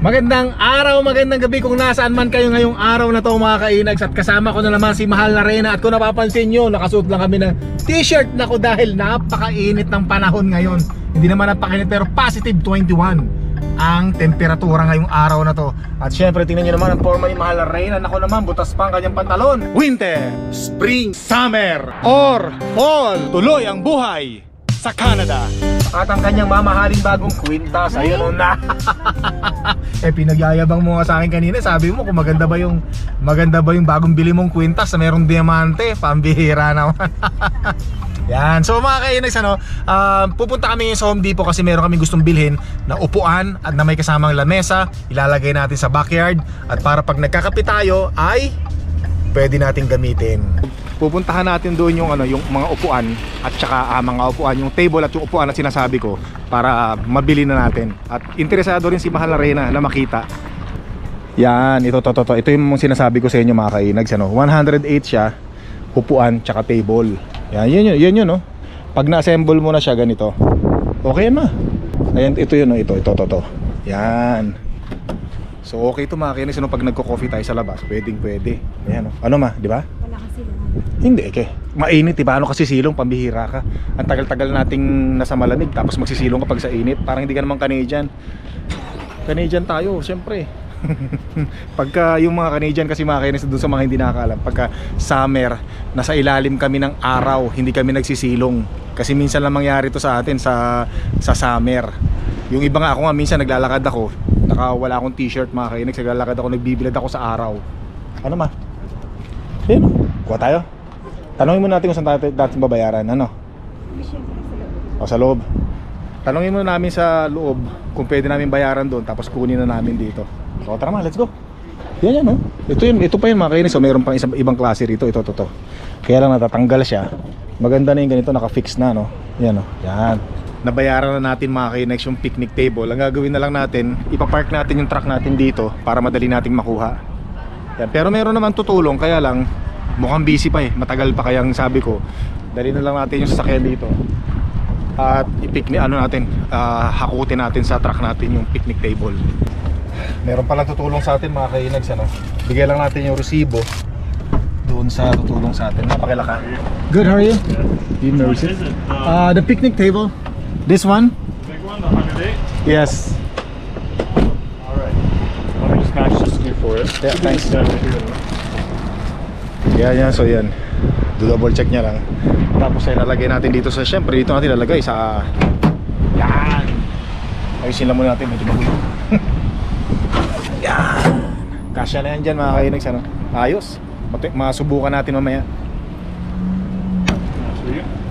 Magandang araw, magandang gabi kung nasaan man kayo ngayong araw na to mga kainags At kasama ko na naman si Mahal na Reyna. At kung napapansin nyo, nakasuot lang kami ng t-shirt na ko dahil napakainit ng panahon ngayon. Hindi naman napakainit pero positive 21 ang temperatura ngayong araw na to. At syempre tingnan nyo naman ang forma ni Mahal na Reyna. Nako naman, butas pa ang kanyang pantalon. Winter, Spring, Summer, or Fall. Tuloy ang buhay sa Canada. At ang kanyang mamahaling bagong kwintas ayun na eh pinagyayabang mo nga sa akin kanina sabi mo kung maganda ba yung maganda ba yung bagong bili mong kwintas na merong diamante pambihira naman Yan. So mga kainags ano, ah, pupunta kami sa Home Depot kasi meron kami gustong bilhin na upuan at na may kasamang lamesa. Ilalagay natin sa backyard at para pag nagkakape tayo ay pwede nating gamitin. Pupuntahan natin doon yung ano, yung mga upuan at saka ah, mga upuan, yung table at yung upuan na sinasabi ko para mabili na natin. At interesado rin si Mahal na Reyna na makita. Yan, ito to to to. Ito yung sinasabi ko sa inyo mga kainags ano. 108 siya, upuan tsaka table. Yan, yun yun, yun yun no. Pag na-assemble mo na siya ganito. Okay ma. Ayan, ito yun no, ito, ito, ito, ito. Yan. So okay ito mga kainis, ano, pag nagko-coffee tayo sa labas, pwedeng pwede. Ayan no. Ano ma, di ba? Wala kasi. Hindi, ke. Mainit, diba? Ano kasi silong, pambihira ka. Ang tagal-tagal nating nasa malamig, tapos magsisilong ka pag sa init. Parang hindi ka naman Canadian. Canadian tayo, syempre. pagka yung mga Canadian kasi mga kainis doon sa mga hindi nakakaalam, pagka summer, nasa ilalim kami ng araw, hindi kami nagsisilong. Kasi minsan lang mangyari to sa atin sa sa summer. Yung iba nga ako nga minsan naglalakad ako, naka wala akong t-shirt mga kainis, naglalakad ako, nagbibilad ako sa araw. Ano ma? Ayun, kuha tayo. Tanungin mo natin kung saan tayo dating babayaran, ano? O sa loob. Tanungin mo namin sa loob kung pwede namin bayaran doon tapos kunin na namin dito. So tara ma, let's go. Yan yan no. Ito yun, ito pa yun mga kainis. So meron pang isang ibang klase rito. Ito, ito, ito. Kaya lang natatanggal siya. Maganda na yung ganito, naka-fix na no. Yan no. Yan. Nabayaran na natin mga kainex yung picnic table. Ang gagawin na lang natin, ipapark natin yung truck natin dito para madali nating makuha. Yan. Pero meron naman tutulong, kaya lang mukhang busy pa eh. Matagal pa kaya ang sabi ko. Dali na lang natin yung sasakyan dito. At i-picnic ano natin, ah, hakutin natin sa truck natin yung picnic table. Meron palang tutulong sa atin mga kainags ano. Bigay lang natin yung resibo doon sa tutulong sa atin. Napakilaka. Good, how are you? You know it? Uh, Uh, the picnic table. This one? big one, the 108? Yes. Alright. Let me just match this here for you. Yeah, thanks. Yan, yan. So yan. Double check niya lang. Tapos ay lalagay natin dito sa, syempre dito natin lalagay sa, yan. Ayusin lang muna natin, medyo magulo. yan. Kasya na yan dyan mga kainags, ano? Ayos. Mati- Masubukan natin mamaya.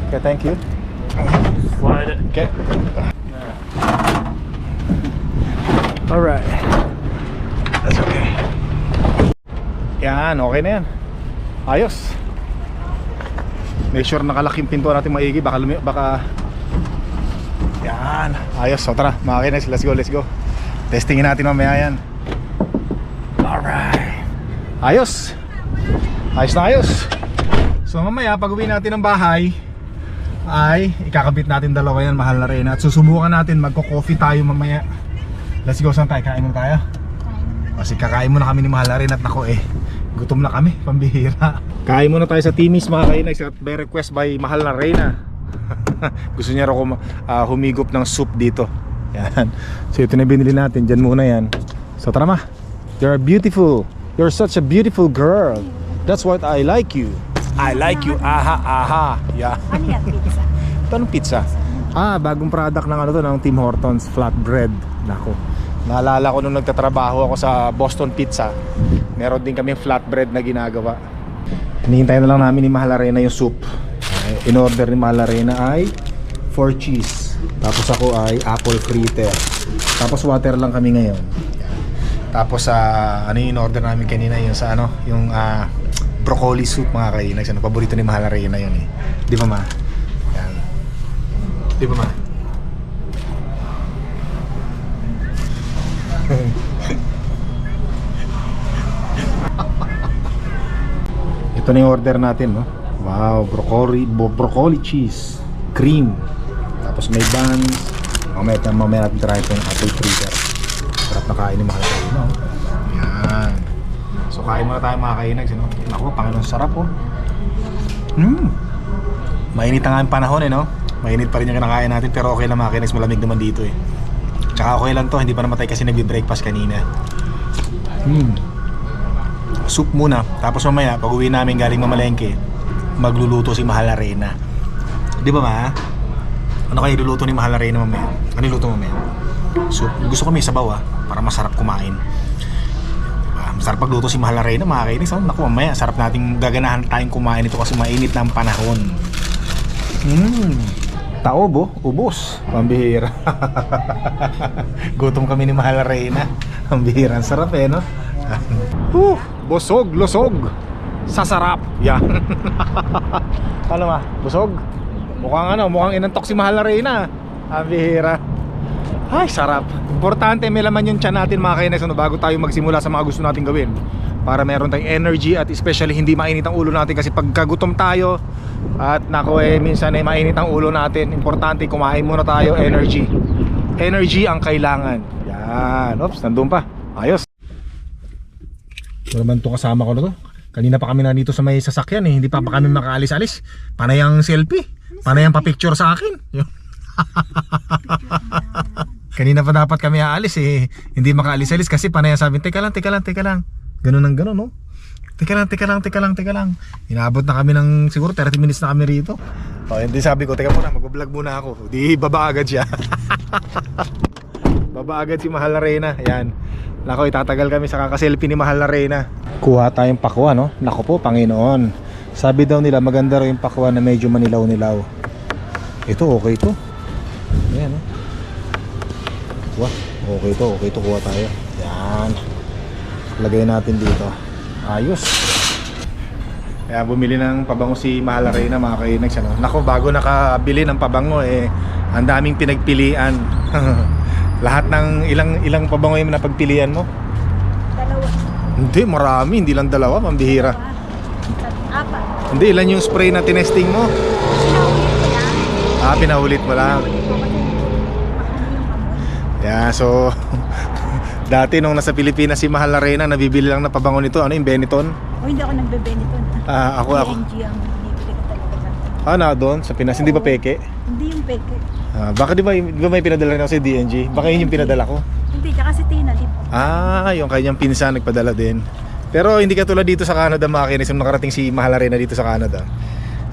Okay, thank you. slide it. Okay. Alright. That's okay. Yan, okay na yan. Ayos. Make sure nakalaking pinto natin maigi baka lumi, baka Yan, ayos. So tara, mga kinex, let's go, let's go. Testingin natin mamaya yan. Alright. Ayos. Ayos na ayos. So mamaya pag uwi natin ng bahay ay ikakabit natin dalawa yan mahal na rin at susubukan natin magko-coffee tayo mamaya. Let's go, saan tayo? Kain muna tayo? Kasi kakain muna kami ni Mahal na rin at nako eh Gutom na kami, pambihira. Kain muna tayo sa Timis mga kainags At by request by Mahal na Reyna. Gusto niya raw uh, humigop ng soup dito. Yan. So ito na binili natin, dyan muna yan. So tara ma You're beautiful You're such a beautiful girl. That's what I like you. I like you, aha, aha. Yeah. Ano yan, pizza? ito anong pizza? Ah, bagong product ng ano to, ng Tim Hortons flatbread. Nako. Naalala ko nung nagtatrabaho ako sa Boston Pizza. Meron din kami flatbread na ginagawa. Hinihintay na lang namin ni Mahal Arena yung soup. Ay, In order ni Mahal Arena ay 4 cheese. Tapos ako ay apple fritter. Tapos water lang kami ngayon. Tapos sa ano yung in-order namin kanina yung sa ano, yung ah, broccoli soup mga kainan. Ano, paborito ni Mahal Arena yun eh. Di ba ma? Yan. Di ba ma? Ito na yung order natin, no? Wow, broccoli, broccoli cheese, cream. Tapos may buns. Mamaya, mamaya natin try itong apple fritter. Sarap nakain ni Mahal Reyna. oh. Yan. So kain muna tayo mga kainags. No? Naku, Panginoon, sarap oh. Mm. Mainit na nga ang panahon eh, no? Mainit pa rin yung kinakain natin pero okay lang mga kainags, malamig naman dito eh. Tsaka okay lang to, hindi pa namatay kasi nagbe-breakfast kanina. Mm. Soup muna, tapos mamaya pag uwi namin galing mamalengke, magluluto si Mahal Arena. Di ba ma? Ano kayo iluluto ni Mahal Arena mamaya? Ano iluto mamaya? Soup. Gusto ko may sabaw ah, para masarap kumain. Ah, masarap pagluto si Mahal Arena mga kainis. Oh, naku mamaya, sarap nating gaganahan tayong kumain ito kasi mainit na panahon. Mmm. Taob ubos. Pambihira. Gutom kami ni Mahal Reyna. Ang sarap eh, no? Huh, busog, lusog. Sasarap. Yan. ano ma? Busog? Mukhang ano, mukhang inantok si Mahal Reyna. Ang. Ay, sarap. Importante may laman yung tiyan natin mga kainis ano, bago tayo magsimula sa mga gusto natin gawin. Para meron tayong energy at especially hindi mainit ang ulo natin kasi pagkagutom tayo at nako eh minsan ay mainit ang ulo natin. Importante kumain muna tayo energy. Energy ang kailangan. Yan. Oops, nandun pa. Ayos. Ito naman to kasama ko na to. Kanina pa kami na dito sa may sasakyan eh. Hindi pa pa kami makaalis-alis. Panay ang selfie. Panay ang pa-picture sa akin. Kanina pa dapat kami aalis eh. Hindi makaalis-alis kasi panay ang sabi, teka lang, teka lang, teka lang. Ganun ang ganun, no? Teka lang, teka lang, teka lang, teka lang. Inabot na kami ng siguro 30 minutes na kami rito. O, hindi sabi ko, teka muna, mag-vlog muna ako. Di baba agad siya. baba agad si Mahal na Reyna. Ayan. Nako, itatagal kami sa kakaselfie ni Mahal na Reyna. Kuha tayong pakwa, no? Nako po, Panginoon. Sabi daw nila, maganda raw yung pakwa na medyo manilaw-nilaw. Ito, okay to. Ayan, no? Kuha. Okay to, okay to. Kuha tayo. Yan. Lagay natin dito. Ayos. Kaya bumili ng pabango si Mahal Reyna mga kainags ano. Nako bago nakabili ng pabango eh ang daming pinagpilian. Lahat ng ilang ilang pabango yung napagpilian mo? Dalawa. Hindi, marami, hindi lang dalawa, pambihira. Apat. Hindi, ilan yung spray na tinesting mo? Ah, pinaulit mo lang. Yeah, so dati nung nasa Pilipinas si Mahal Reyna, nabibili lang na pabango nito, ano yung Benetton? O hindi ako nagbebenta nito. Ah, ako ako ang binibili ko talaga. Ah, na doon sa Pinas, hindi ba peke? Hindi yung peke. Ah, baka di ba, di ba may pinadala rin ako sa DNG? Baka yun yung pinadala ko. Hindi, tsaka si Tina, di ba? Ah, yung kanyang pinsan nagpadala din. Pero hindi katulad dito sa Canada mga kinis, nung nakarating si Mahal Arena dito sa Canada.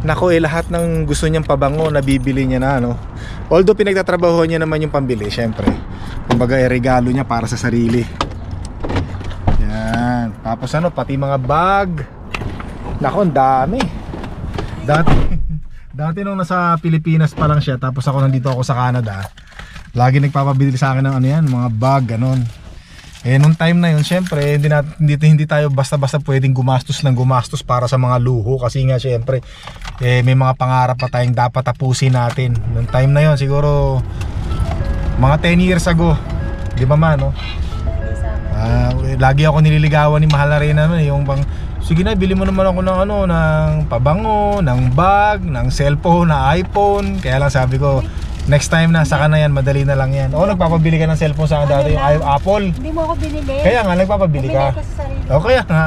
Nako eh, lahat ng gusto niyang pabango, nabibili niya na, no? Although pinagtatrabahuhan niya naman yung pambili, syempre. Kumbaga, eh, regalo niya para sa sarili. Yan. Tapos ano, pati mga bag. Nako, ang dami. Dati, dati nung nasa Pilipinas pa lang siya, tapos ako nandito ako sa Canada, lagi nagpapabili sa akin ng ano yan, mga bag, ganun. Eh nung time na yun, syempre, hindi, na, hindi, hindi tayo basta-basta pwedeng gumastos ng gumastos para sa mga luho kasi nga syempre, eh, may mga pangarap pa tayong dapat tapusin natin. Nung time na yun, siguro mga 10 years ago, di ba man, no? Ah, lagi ako nililigawan ni Mahal na rin naman yung bang sige na bili mo naman ako ng ano ng pabango, ng bag, ng cellphone, na iPhone. Kaya lang sabi ko, next time na saka na yan, madali na lang yan. O nagpapabili ka ng cellphone sa dati yung i- Apple. Hindi mo ako binili. Kaya nga nagpapabili ka. ko sa sarili. O kaya nga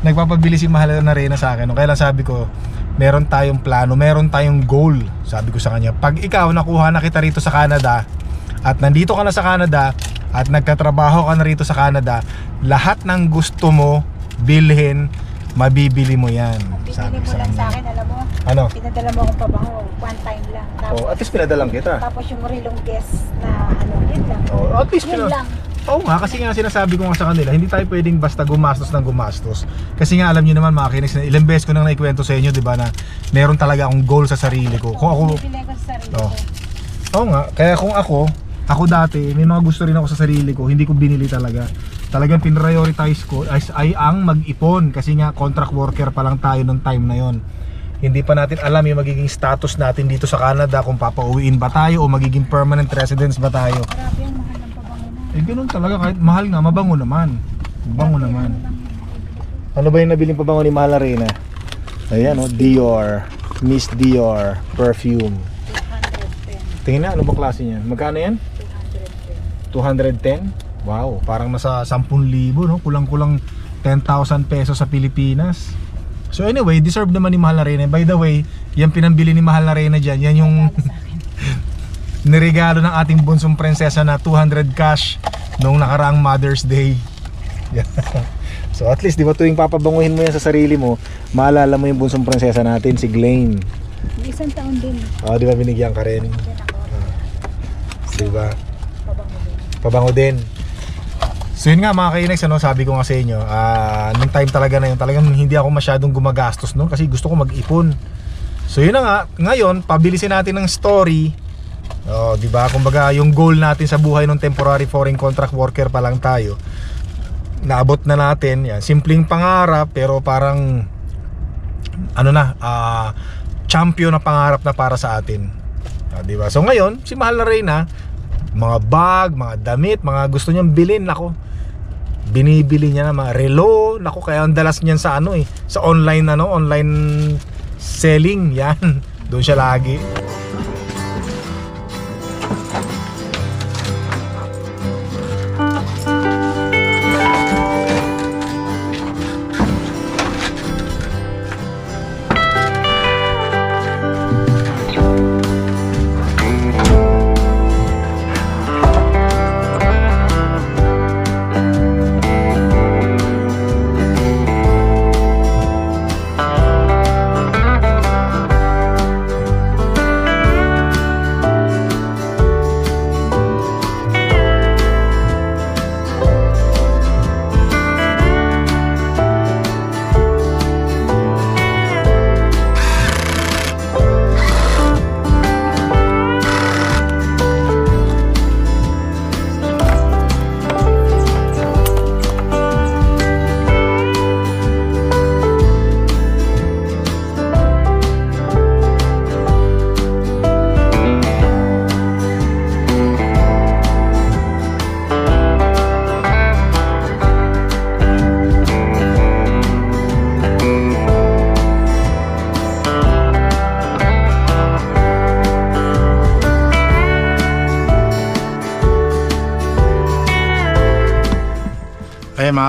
nagpapabili si Mahal na rin sa akin. O kaya lang sabi ko, meron tayong plano, meron tayong goal. Sabi ko sa kanya, pag ikaw nakuha na kita rito sa Canada at nandito ka na sa Canada at nagtatrabaho ka na rito sa Canada, lahat ng gusto mo bilhin, mabibili mo yan. Binili mo lang sa akin, alam mo. Ano? Pinadala mo akong pabango, one time lang. Tapos, Oh, at least pinadalang kita. tapos yung rilong guest na ano, yun lang. Oh, at least Yun lang. Oo nga, kasi nga sinasabi ko nga sa kanila, hindi tayo pwedeng basta gumastos ng gumastos. Kasi nga alam niyo naman mga kinis, na ilang beses ko nang naikwento sa inyo, di ba, na meron talaga akong goal sa sarili ko. Kung ako, Binibili ko sa sarili Oh. ko. oo nga, kaya kung ako, ako dati, may mga gusto rin ako sa sarili ko, hindi ko binili talaga. Talagang pinrioritize ko ay, ay ang mag-ipon kasi nga contract worker pa lang tayo nung time na yon. Hindi pa natin alam yung magiging status natin dito sa Canada kung papauwiin ba tayo o magiging permanent residence ba tayo. Eh ganun talaga kahit mahal nga, mabango naman. Mabango naman. Ano ba yung nabiling pabango ni Mahal Arena? Ayan oh, Dior. Miss Dior perfume. 210. Tingnan na, ano ba klase niyan? Magkano yan? 210. 210? Wow, parang nasa 10,000 no? Kulang-kulang 10,000 pesos sa Pilipinas. So anyway, deserve naman ni Mahal na Reyna. By the way, yan pinambili ni Mahal na Reyna dyan. Yan yung niregalo ng ating bunsong prinsesa na 200 cash noong nakaraang Mother's Day. Yan. so at least, di ba tuwing papabanguhin mo yan sa sarili mo, maalala mo yung bunsong prinsesa natin, si Glenn. Isang taon din. Oh, di ba binigyan ka rin? Din ako. Di ba? Pabango din. pabango din. So yun nga mga kainex, ano, sabi ko nga sa inyo, ah, nung time talaga na yun, talagang hindi ako masyadong gumagastos noon kasi gusto ko mag-ipon. So yun na nga, ngayon, pabilisin natin ng story. Oh, 'di ba? Kumbaga, yung goal natin sa buhay ng temporary foreign contract worker pa lang tayo. Naabot na natin. Yan, simpleng pangarap pero parang ano na, ah, champion na pangarap na para sa atin. Ah, 'di ba? So ngayon, si Mahal na Reyna, mga bag, mga damit, mga gusto niyang bilhin, nako. Binibili niya na mga relo, nako kaya ang dalas niyan sa ano eh, sa online ano, online selling 'yan. Doon siya lagi.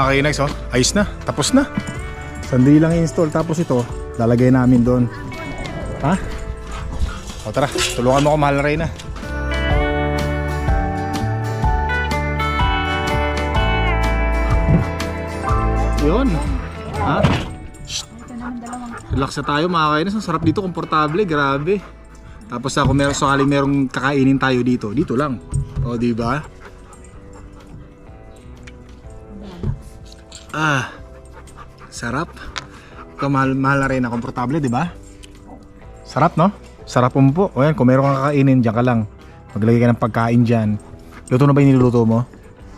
Mga kainags, oh. ayos na, tapos na. Sandali lang i-install, tapos ito, lalagay namin doon. Ha? O tara, tulungan mo ako mahal na Reyna. Yun. Ha? Dalawang Relax na tayo mga kainis. Ang sarap dito, komportable, grabe. Tapos ako meron sakaling merong kakainin tayo dito, dito lang. O, di ba? Ah. Sarap. Ito mahal, mahal na komportable, di ba? Sarap, no? Sarap po. O yan, kung meron kang kakainin, dyan ka lang. Maglagay ka ng pagkain dyan. Luto na ba yung niluluto mo?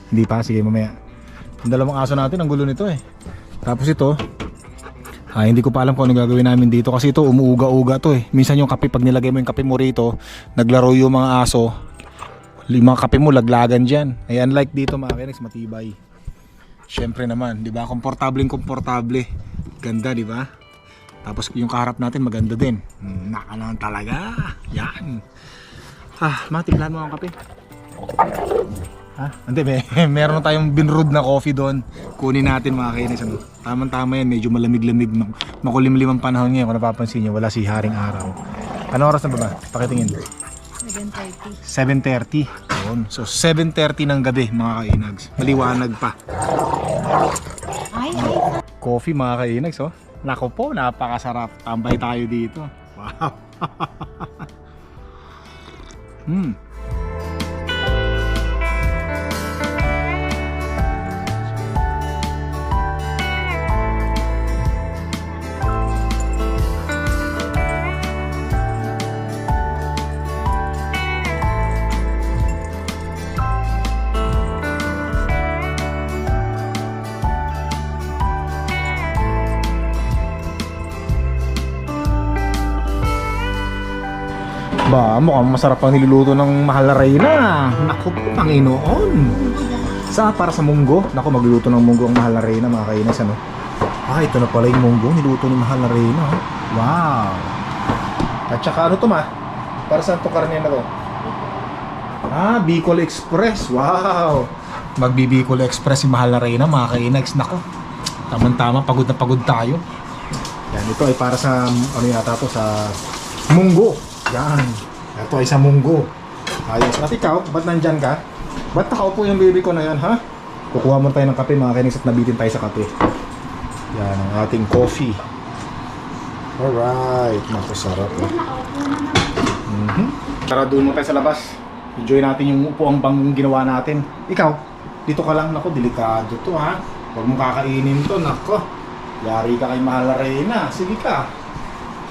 Hindi pa? Sige, mamaya. Yung dalawang aso natin, ang gulo nito eh. Tapos ito, Ah, hindi ko pa alam kung ano gagawin namin dito kasi ito umuuga-uga to eh. Minsan yung kape pag nilagay mo yung kape mo rito, naglaro yung mga aso. Yung mga kape mo laglagan diyan. Ay unlike dito mga Kenex, matibay. Syempre naman, 'di ba? Komportableng komportable. Ganda, 'di ba? Tapos yung kaharap natin maganda din. Naka naman talaga. Yan. Ah, matimplahan mo ang kape. Ha? Hindi, may, meron tayong binrod na coffee doon. Kunin natin mga kainis. Ano? Tamang-tama yan, medyo malamig-lamig. mak- Makulimlim ang panahon ngayon. Kung napapansin nyo, wala si Haring Araw. Ano oras na ba ba? Pakitingin. 7.30. 7.30. Yun. So, 7.30 ng gabi, mga kainags. Maliwanag pa. Ay, ay. Coffee, mga kainags, oh. Nako po, napakasarap. Tambay tayo dito. Wow. hmm. Ba, mukhang masarap ang niluluto ng mahal na Reyna. Naku po, Panginoon. Sa para sa munggo. Naku, magluluto ng munggo ang mahal na Reyna, mga kainas, ano? Ah, ito na pala yung munggo. Niluto ni mahal na Reyna. Wow. At saka ano to ma? Para saan to karne na to? Ah, Bicol Express. Wow. Magbibicol Express si Mahal na Reyna, mga kainags. Nako, tamang-tama, pagod na pagod tayo. Yan, ito ay para sa, ano yata to, sa munggo. Yan. Ito ay sa munggo. Ayos. At ikaw, ba't nandyan ka? Ba't nakaupo yung baby ko na yan, ha? Kukuha mo tayo ng kape, mga kainags, at nabitin tayo sa kape. Yan, ang ating coffee. Alright. Naku, sarap. Eh. Mhm. Tara, doon mo tayo sa labas. Enjoy natin yung upuang bang ginawa natin. Ikaw, dito ka lang. Nako, delikado to ha. Huwag mong kakainin to. Nako, yari ka kay Mahal na Reyna. Sige ka.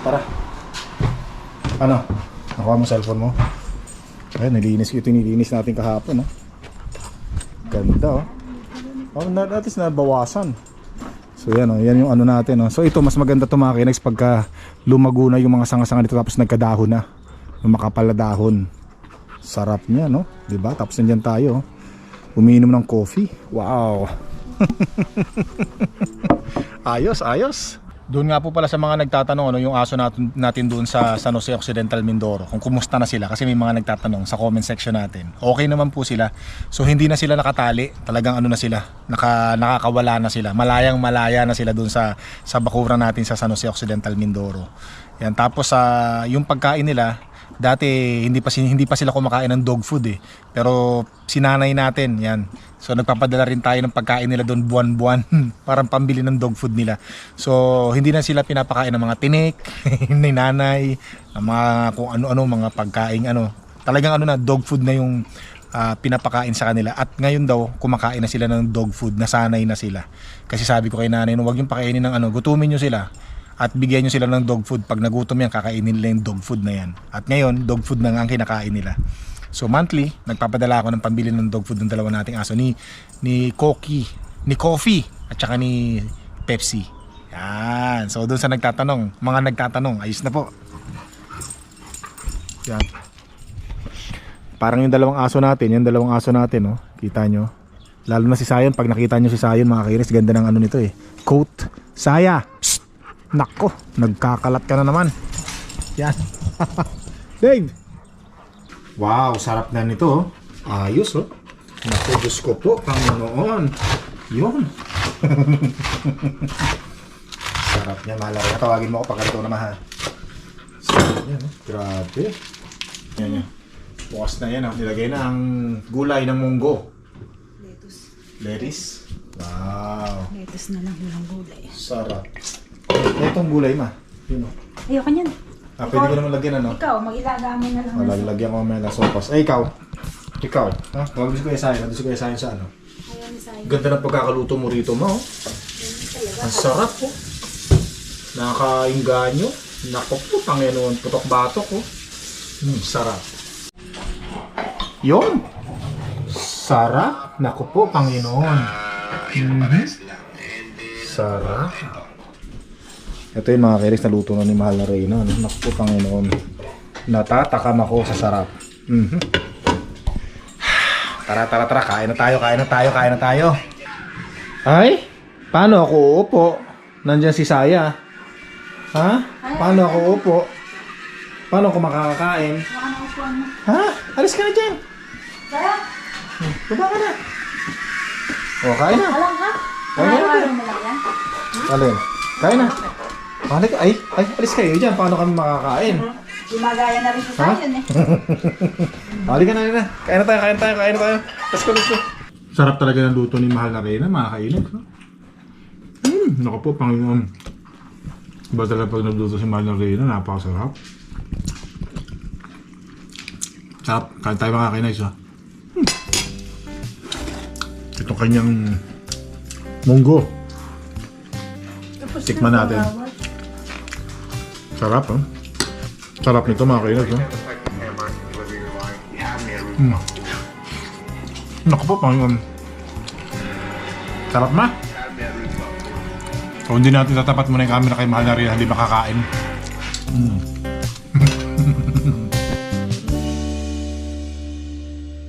Tara. Ano? Nakuha mo cellphone mo? Ay, nilinis ito. Nilinis natin kahapon. No? Ganda oh. Oh, na, at nabawasan. So yan oh, yan yung ano natin oh. So ito mas maganda to mga kinex pagka lumago na yung mga sanga-sanga dito tapos nagkadahon na. Yung makapal na dahon. Sarap niya no, 'di ba? Tapos nandiyan tayo. oh. Umiinom ng coffee. Wow. ayos, ayos. Doon nga po pala sa mga nagtatanong ano yung aso natin, natin doon sa San Jose Occidental Mindoro kung kumusta na sila kasi may mga nagtatanong sa comment section natin. Okay naman po sila. So hindi na sila nakatali. Talagang ano na sila, naka, nakakawala na sila. Malayang malaya na sila doon sa sa bakuran natin sa San Jose Occidental Mindoro. Yan tapos sa yung pagkain nila dati hindi pa hindi pa sila kumakain ng dog food eh. Pero sinanay natin, yan. So nagpapadala rin tayo ng pagkain nila doon buwan-buwan, parang pambili ng dog food nila. So hindi na sila pinapakain ng mga tinik, ni nanay, ng mga kung ano-ano mga pagkain ano. Talagang ano na dog food na yung ah, pinapakain sa kanila at ngayon daw kumakain na sila ng dog food, nasanay na sila. Kasi sabi ko kay nanay, no, wag yung pakainin ng ano, gutumin nyo sila at bigyan nyo sila ng dog food. Pag nagutom yan, kakainin nila yung dog food na yan. At ngayon, dog food na nga ang kinakain nila. So monthly, nagpapadala ako ng pambili ng dog food ng dalawa nating aso ni ni Koki, ni Coffee at saka ni Pepsi. Yan. So doon sa nagtatanong, mga nagtatanong, ayos na po. Yan. Parang yung dalawang aso natin, yung dalawang aso natin, no? Kita nyo? Lalo na si Sayon, pag nakita nyo si Sayon, mga kairis, ganda ng ano nito eh. Coat. Saya! Psst! Nako, nagkakalat ka na naman. Yan. Dave! Wow, sarap na nito. oh. Ayos oh. Naku, Diyos ko po, Panginoon. Yun. sarap niya, mahal na Tawagin mo ako pag ito naman ha. Sarap yan, oh. Grabe. Yan yan. Bukas na yan, oh. nilagay na ang gulay ng munggo. Lettuce. Lettuce. Wow. Lettuce na lang yung gulay. Sarap. Itong gulay ma. Yun oh. Ayoko niyan. Ah, pwede ko naman lagyan ano. Ikaw, mag-ilaga mo na lang. Oh, lag- lagyan ko mamaya ng sopas. Eh, ikaw. Ikaw. Ha? Huwag gusto ko isayin. Gusto ko isayin sa ano. Ayaw ni Sai. Ganda ng pagkakaluto mo rito, ma. Oh. Ang sarap po. Nakakainganyo. Nako po, Panginoon. Putok-batok oh. Hmm, sarap. Yon. Sarap. Nako po, Panginoon. Mhm. Sarap. Ito yung mga kiris na luto na ni Mahal na Reyna. Ano? Naku Panginoon. Natatakam ako sa sarap. Mhm. Tara, tara, tara. Kain na tayo, kain na tayo, kain na tayo. Ay, paano ako uupo? Nandiyan si Saya. Ha? Paano ako uupo? Paano ako makakakain? Baka naupuan mo. Ha? Alis ka na dyan. Baba ka na. O, kain na. alam ha? Mo lang yan. Alin? Kain na. Balik, ay, ay, alis kayo dyan. Paano kami makakain? Gumagaya na rin si Ha? Sayon eh. Halika na, halika na. Kain na tayo, kain na tayo, kain na tayo. Let's go, let's go. Sarap talaga ng luto ni Mahal na Reyna, mga kainag. No? Hmm, naku po, Panginoon. Iba talaga pag nagluto si Mahal na Reyna, napakasarap. Sarap, kain tayo mga kainag. Ha? Hmm. Ito kanyang munggo. Tikman natin. Sarap, ha? Sarap nito mga kainag. Ha? Hmm. Naku po, Panginoon. Sarap ma. Kung hindi natin tatapat muna yung camera kay Mahal na rin, hindi makakain. Mm.